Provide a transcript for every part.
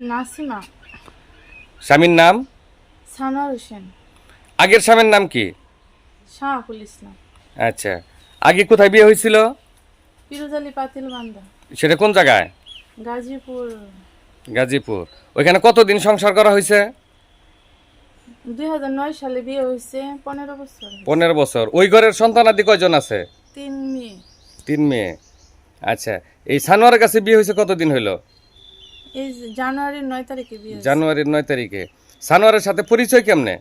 নাসিমা। স্বামীর নাম? সানোয়ার হোসেন। আগের স্বামীর নাম কি? শাহাকুল ইসলাম। আচ্ছা। আগে কোথায় বিয়ে হয়েছিল? পিরোজালি পাতিল বান্দা। সেটা কোন জায়গায়? গাজীপুর। গাজীপুর। ওইখানে কতদিন সংসার করা হয়েছে? দুই হাজার নয় সালে বিয়ে হয়েছে পনেরো বছর পনেরো বছর। ওই ঘরের সন্তানাদি কয়জন আছে? তিন মেয়ে। তিন মেয়ে। আচ্ছা। এই সানোয়ারের কাছে বিয়ে হয়েছে কতদিন হইল? এই জানুয়ারির নয় তারিখে বিয়ে হয়েছে। জানুয়ারির নয় তারিখে। সানোয়ারের সাথে পরিচয় কেমনে?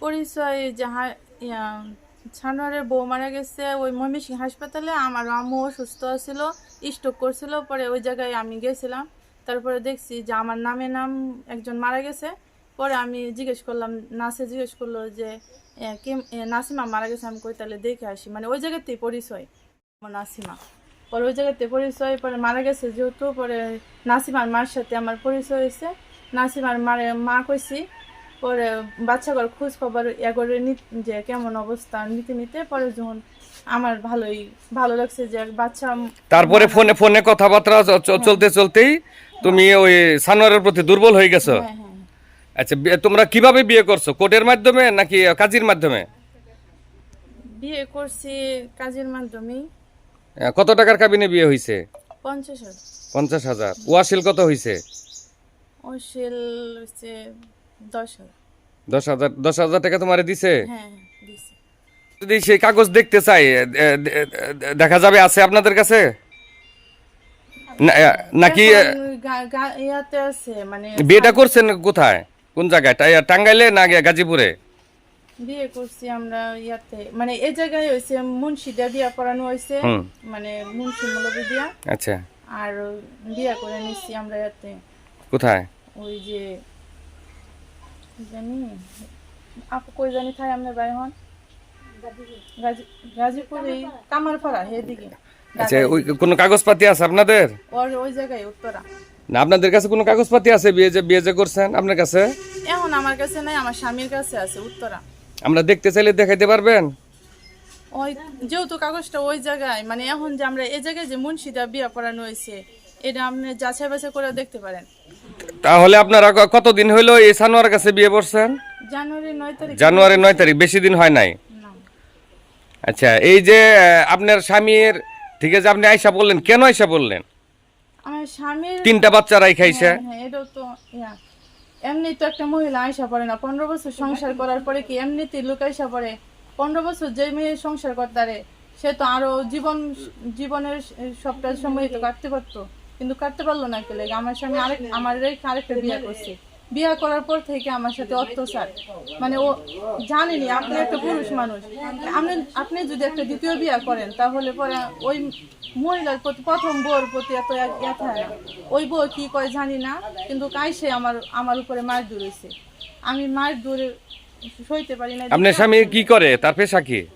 পরিচয় যাহা ইয়া, ছানোয়ারের বউ মারা গেছে ওই ময়মনসিং হাসপাতালে আমার আম্মু অসুস্থ ছিল স্ট্রোক করছিল পরে ওই জায়গায় আমি গেছিলাম। তারপরে দেখছি যে আমার নামে নাম একজন মারা গেছে। পরে আমি জিজ্ঞেস করলাম নাসে জিজ্ঞেস করল যে এ, কে এ, নাসিমা মারা গেছে আমি কই তাহলে দেখে আসি। মানে ওই জায়গাতেই পরিচয় আমার নাসিমা। পরে ওই জায়গাতে পরিচয় পরে মারা গেছে যেহেতু পরে নাসিমার মার সাথে আমার পরিচয় হয়েছে। নাসিমার মারে মা কইছি পরে বাচ্চাগুলোর খোঁজ খবর এগরে যে কেমন অবস্থা নিতে নিতে পরে যখন আমার ভালোই ভালো লাগছে যে এক বাচ্চা তারপরে ফোনে ফোনে কথাবার্তা চ- চলতে চলতেই তুমি ওই সানোয়ারের প্রতি দুর্বল হয়ে গেছো? হ্যাঁ হ্যাঁ। আচ্ছা তোমরা কীভাবে বিয়ে করছ? কোর্টের মাধ্যমে নাকি কাজীর মাধ্যমে? বিয়ে করছি কাজের মাধ্যমেই। কত টাকার কাবিনে বিয়ে হয়েছে পঞ্চাশ হাজার। ওয়াশিল কত হয়েছে দশ হাজার। দশ হাজার টাকা তোমারে দিছে? হ্যাঁ যদি সেই কাগজ দেখতে চাই দেখা যাবে আছে আপনাদের কাছে? নাকি মানে বিয়েটা করছেন কোথায়? কোন জায়গায়? টাঙ্গাইলে না গিয়ে গাজীপুরে? বিয়ে করছি আমরা ইয়াতে। মানে এই জায়গায় মুন্সিদা বিয়া করানো মানে মুন্সি মৌলবী দিয়া। আচ্ছা। আর বিয়া করে নিচ্ছি আমরা ইয়াতে। কোথায়? ওই যে জানি আপু কই জানি থাই আপনার বাড়ি হন? গাজী- গাজীপুর কামারপাড়া এদিকে আচ্ছা ওই কোনো কাগজপাতি আছে আপনাদের? ওর ওই জায়গায় উত্তরা। না আপনাদের কাছে কোনো কাগজপাতি আছে? বিয়ে যে বিয়ে যে করছেন আপনার কাছে? এখন আমার কাছে নাই আমার স্বামীর কাছে আছে উত্তরা। আমরা দেখতে চাইলে দেখাইতে পারবেন? ওই যেহেতু কাগজটা ওই জায়গায় মানে এখন যে আমরা এই জায়গায় যে মুন্সিদা বিয়া করানো হয়েছে এটা আপনি যাচাই বাছাই করে দেখতে পারেন। তাহলে আপনারা কতদিন হইল এই সানোয়ার কাছে বিয়ে করছেন জানুয়ারি নয় তারিখ। জানুয়ারি নয় তারিখ বেশি দিন হয় নাই? আচ্ছা এই যে আপনার স্বামীর ঠিক আছে আপনি আইসা বললেন কেন আইসা বললেন আমার স্বামীর তিনটা বাচ্চা রাই খাইছে হ্যাঁ, এটাও তো এমনি তো একটা মহিলা আইসা পড়ে না। পনেরো বছর সংসার করার পরে কি এমনিতেই লোক আইসা পড়ে? পনেরো বছর যে মেয়ে সংসার করতারে, সে তো আরও জীবন, জীবনের সবটা সময় তো কাটতে পারতো। কিন্তু কাটতে পারল না কেলে আমার স্বামী আরেক, আমার আরেকটা বিয়ে করছে। বিয়ে করার পর থেকে আমার সাথে অত্যাচার। মানে ও জানেনি, আপনি একটা পুরুষ মানুষ। আপনি আপনি যদি একটা দ্বিতীয় বিয়ে করেন, তাহলে পরে ওই মহিলার প্রতি, প্রথম বউর প্রতি এত এক- ইয়া ওই বউ কি করে জানি না, কিন্তু কাই সে আমার আমার উপরে মার দূরেছে আমি মার দূরে সইতে পারি না আপনার স্বামী কি করে? তার পেশা কি?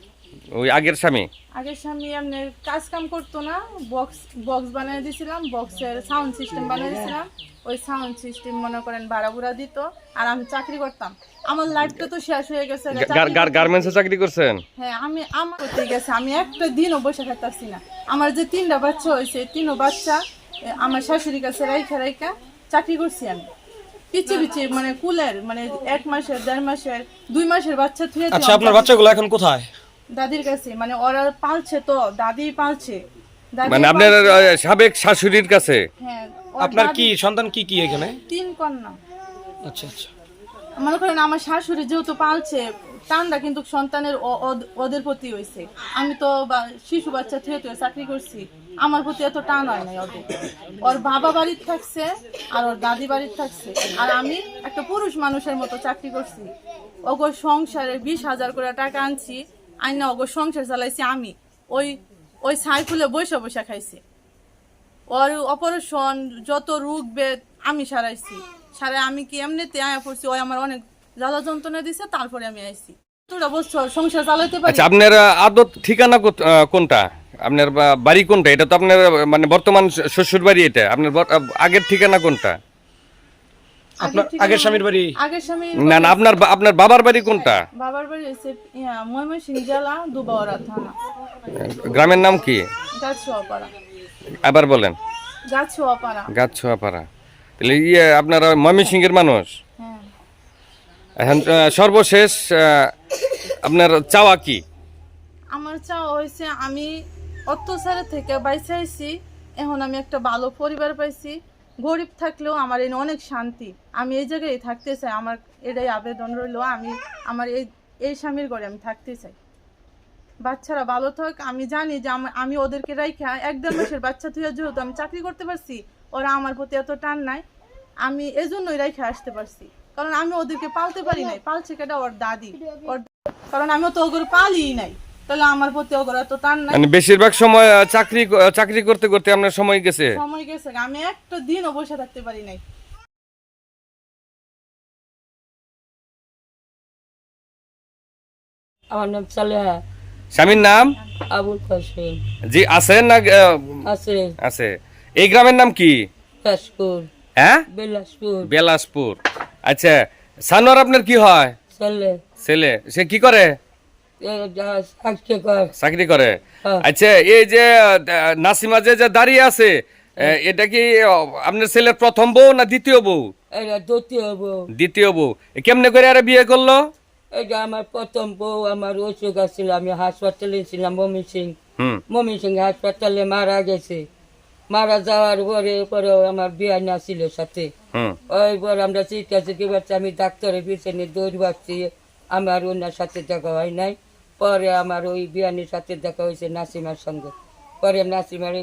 ওই আগের স্বামী? আগের স্বামী এমনি কাজ কাম করতো না বক্স বক্স বানিয়ে দিয়েছিলাম বক্সের সাউন্ড সিস্টেম বানিয়ে দিয়েছিলাম ওই সাউন্ড সিস্টেম মনে করেন ভাড়া দিত আর আমি চাকরি করতাম। আমার লাইফটা তো শেষ হয়ে গেছে গার্মেন্টসে চাকরি করছেন? হ্যাঁ আমি আমার করতে গেছে। আমি একটা দিনও বসে থাকতেছি না। আমার যে তিনটা বাচ্চা হয়েছে তিনও বাচ্চা আমার শাশুড়ির কাছে রাইখা রাইখা চাকরি করছি আমি। পিছিয়ে পিছিয়ে মানে কুলের মানে এক মাসের দেড় মাসের দুই মাসের বাচ্চা থুয়ে আচ্ছা আপনার বাচ্চাগুলো এখন কোথায়? দাদির কাছে মানে ওরা পালছে তো দাদি পালছে। দাদি মানে আপনার সাবেক শাশুড়ির কাছে? হ্যাঁ আপনার কি সন্তান কি কি এখানে? তিন কন্যা। আচ্ছা আচ্ছা। মনে করেন আমার শাশুড়ি যেহেতু পালছে টানটা কিন্তু সন্তানের ওদ- ওদের প্রতি হয়েছে আমি তো বা- শিশু বাচ্চা থেকে তো চাকরি করছি আমার প্রতি এত টান হয় নাই ওদের। ওর বাবা বাড়ির থাকছে আর ওর দাদি বাড়ির থাকছে। আর আমি একটা পুরুষ মানুষের মতো চাকরি করছি। ওগো সংসারে বিশ হাজার করে টাকা আনছি আইনা ওগো সংসার চালাইছি আমি। ওই ওই সাইফুলে বৈশা বৈশা খাইছি। ওর অপারেশন, যত রোগ বেদ, আমি সারাইছি। সারা আমি কি এমনিতে আয়া পড়ছি? ওই আমার অনেক জ্বালা যন্ত্রণা দিছে, তারপরে আমি আইছি। সংসার চালাইতে পারি? আচ্ছা আপনার আদত, ঠিকানা কোনটা? আপনার বাড়ি কোনটা? এটা তো আপনার মানে বর্তমান শ্বশুর বাড়ি এটা। আপনার আগের ঠিকানা কোনটা? আপনার আগের স্বামীর বাড়ি? আগের স্বামী না না আপনার আপনার বাবার বাড়ি কোনটা? বাবার বাড়ি হচ্ছে ইয়া ময়মনসিং জেলা দুবাওয়ারা থানা। গ্রামের নাম কি? গাছুয়াপাড়া আবার বলেন। গাছুয়াপাড়া তাহলে ইয়ে আপনারা ময়মনসিংহের মানুষ? হ্যাঁ। এখন সর্বশেষ আপনার চাওয়া কি? আমার চাওয়া হয়েছে আমি অত্যাচারের থেকে বাইসে আইছি এখন আমি একটা ভালো পরিবার পাইছি। গরিব থাকলেও আমার এনে অনেক শান্তি। আমি এই জায়গায় থাকতে চাই। আমার এটাই আবেদন রইল। আমি, আমার এই এই স্বামীর ঘরে আমি থাকতে চাই। বাচ্চারা ভালো থাক। আমি জানি যে আম- ওদেরকে রাইখা এক দেড় মাসের বাচ্চা তুই যেহেতু আমি চাকরি করতে পারছি, ওরা আমার প্রতি এত টান নাই। আমি এজন্যই রাইখা আসতে পারছি। কারণ আমি ওদেরকে পালতে পারি নাই। পালছে কেটা ওর দাদি। ওর কারণ আমি তো ওগুলো পালি নাই। তাহলে আমার প্রতি ওগুলো এত টান নাই। মানে বেশিরভাগ সময় চাকরি চাকরি করতে করতে আপনার সময় গেছে? সময় গেছে। আমি একটা দিনও বসে থাকতে পারি নাই। আমার নাম সালেহা। স্বামীর নাম? আবুল কাসেম জি আছেন না আছে। আছে। এই গ্রামের নাম কি? কাশপুর। হ্যাঁ? বিলাসপুর। বেলাসপুর। আচ্ছা সানোয়ার আপনার কি হয়? ছেলে। ছেলে। সে কি কর? চাকরি করে। হ্যাঁ। আচ্ছা এই যে নাসিমা যে যে দাঁড়িয়ে আছে এটা কি আপনার ছেলের প্রথম বউ না দ্বিতীয় বউ? দ্বিতীয় বউ। দ্বিতীয় বউ। কেমনে করে আরে বিয়ে করল? এটা আমার প্রথম বউ আমার অসুখ আছিল আমি হাসপাতালে ছিলাম মমি সিং। মমি সিং হাসপাতালে মারা গেছে। মারা যাওয়ার পরে পরে আমার বিয়ে না ছিল সাথে। ওই পর আমরা চিকিৎসা চিকিৎসা আমি ডাক্তারের পিছনে দৌড় পাচ্ছি আমার ওনার সাথে দেখা হয় নাই। পরে আমার ওই বিয়ানির সাথে দেখা হয়েছে নাসিমার সঙ্গে। পরে নাসিমার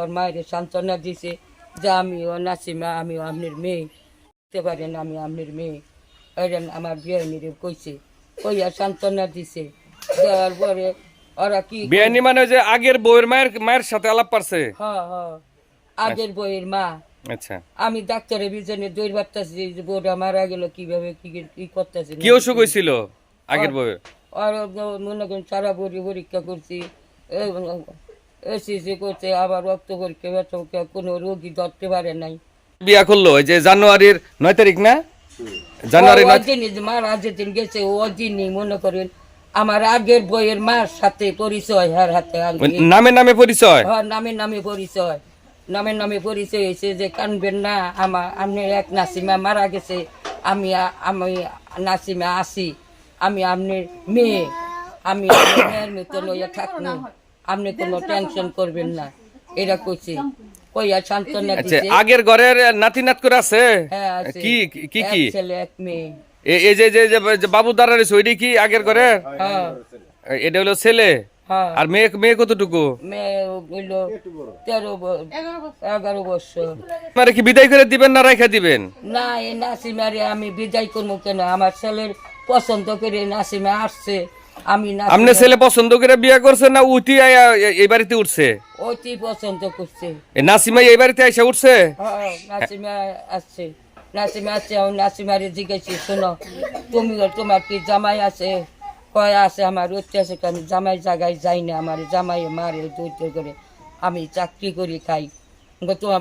ওর মায়ের সান্ত্বনা দিছে যে আমি ও নাসিমা আমি আপনার মেয়ে। বুঝতে পারেন আমি আপনার মেয়ে। এরকম আমার বিয়ানিরে কইছে কইয়া সান্ত্বনা দিছে। দেওয়ার পরে ওরা কি বিয়ানি মানে যে আগের বউয়ের মায়ের মায়ের সাথে আলাপ পারছে? হ হ আগের বইয়ের মা। আচ্ছা। আমি ডাক্তারের বিজনে দৌড় বাড়তেছি বউটা মারা গেল কীভাবে কি কি করতেছে কি অসুখ হয়েছিল আগের বউয়ের? আর মনে করেন সারা বড়ি পরীক্ষা করছি এসিসি করছে আবার রক্ত পরীক্ষা ব্যথা কোনো রোগী ধরতে পারে নাই। বিয়া করল এই যে জানুয়ারির নয় তারিখ না? জানুয়ারি ওই নয় দিনই মারা যেদিন গেছে ওই মনে করেন আমার আগের বইয়ের মার সাথে পরিচয় হার হাতে ওই নামে নামে পরিচয়? হ্যাঁ, নামে নামে পরিচয়। নামে নামে পরিচয় হয়েছে যে কানবেন না আমার আপনি এক নাসিমা মারা গেছে আমি আমি নাসিমা আসি। আমি আপনার মেয়ে। আমি মেয়ের মতো লইয়া থাকব। আপনি কোনো টেনশন করবেন না। এটা কইছে কইয়া সান্ত্বনা আচ্ছা দিছে। আগের ঘরের নাতি নাত করে আছে? হ্যাঁ কি কি- কি? ছেলে এক মেয়ে। এই যে যে যে- যে বাবু দাঁড়া রয়েছে ওইটা কি আগের ঘরের এটা হলো ছেলে? হ্যাঁ। আর মেয়ে মেয়ে কতটুকু? এগারো বছর। মানে কি বিদায় করে দিবেন না রাইখা দিবেন? না নাসিমারে আমি বিদায় করব কেন? আমার ছেলের পছন্দ করে নাসিমা আসছে আমি না আপনি ছেলে পছন্দ করে বিয়ে করছেন না আয়া এই বাড়িতে উঠছে? অতি পছন্দ করছে। নাসিমা এই বাড়িতে এসে উঠছে? হ্যাঁ, নাসিমা আসছে। নাসিমা আসছে নাসিমারে জিজ্ঞেসি শোনো তুমি তোমার কি জামাই আছে? কয় আছে আমার উঠতে আছে আমি জামাই জায়গায় যাই না আমার জামাই মারে দৈত্য করে। আমি চাকরি করি খাই। তোমার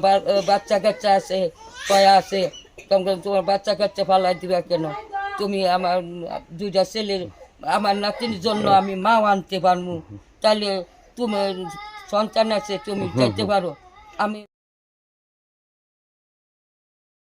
বাচ্চা কাচ্চা আছে? কয় আছে? তখন তোমার বাচ্চা কাচ্চা ফালাই দিবা কেন? তুমি আমার দুইটা ছেলের আমার নাতির জন্য আমি মাও আনতে পারব। তাহলে তুমি সন্তান আছে তুমি যেতে পারো। আমি